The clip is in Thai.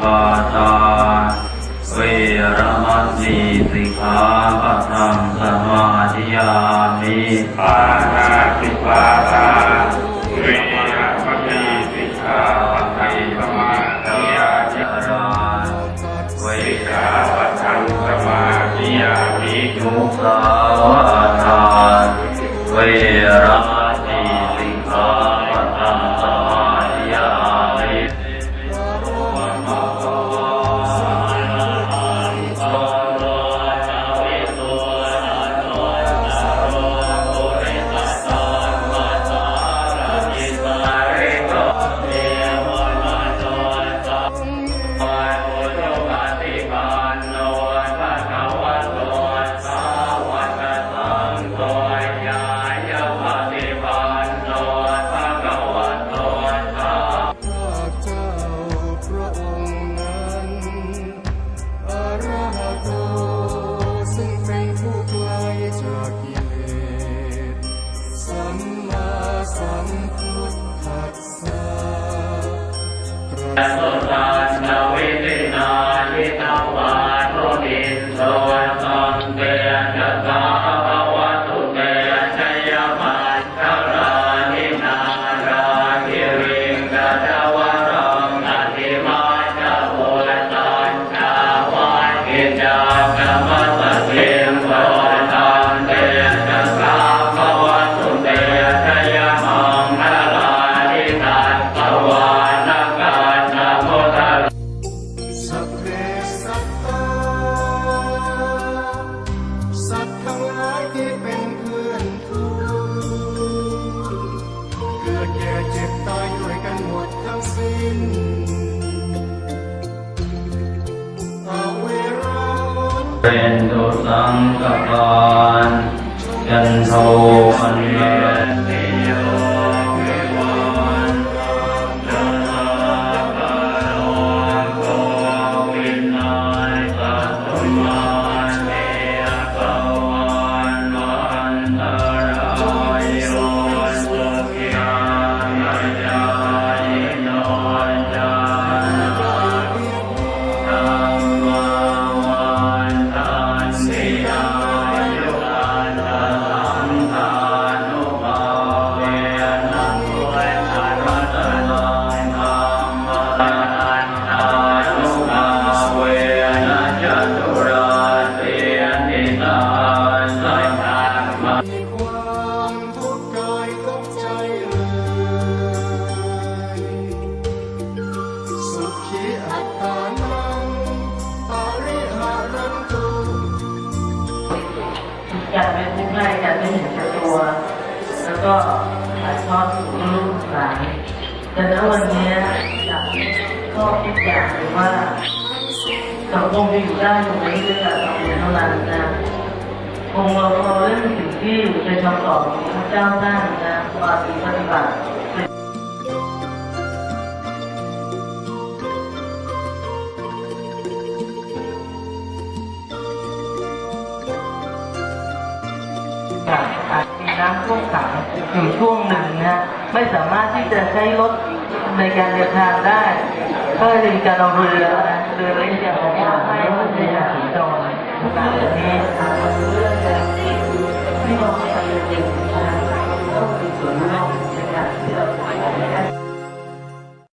ปาตาเวรมณีสิกขาปัทังสมาธิยามีปาราติ Yes. เป็นตุสังกปานยันโสอันเไม่พูดใกล้กันไม่เห็นแก่ตัว แล้วก็ถ่ายทอดสู่ลูกหลานแต่ณวันนี้อยากก็ทุกอย่างเลยว่าสังคมที่อยู่ได้ตรงนี้ด้วยการสังคเท่านั้นนะคงเราเรเล่นสิ่งที่เป็นคำตอบของพระเจ้าท่านนะปฏิบัติ อยู่ช่วงหนึ่งนะ ไม่สามารถที่จะใช้รถในการเดินทางได้ ก็เลยการเอาเรือนะเรือเล็กอย่างของเราให้ในหดจอนขนานี้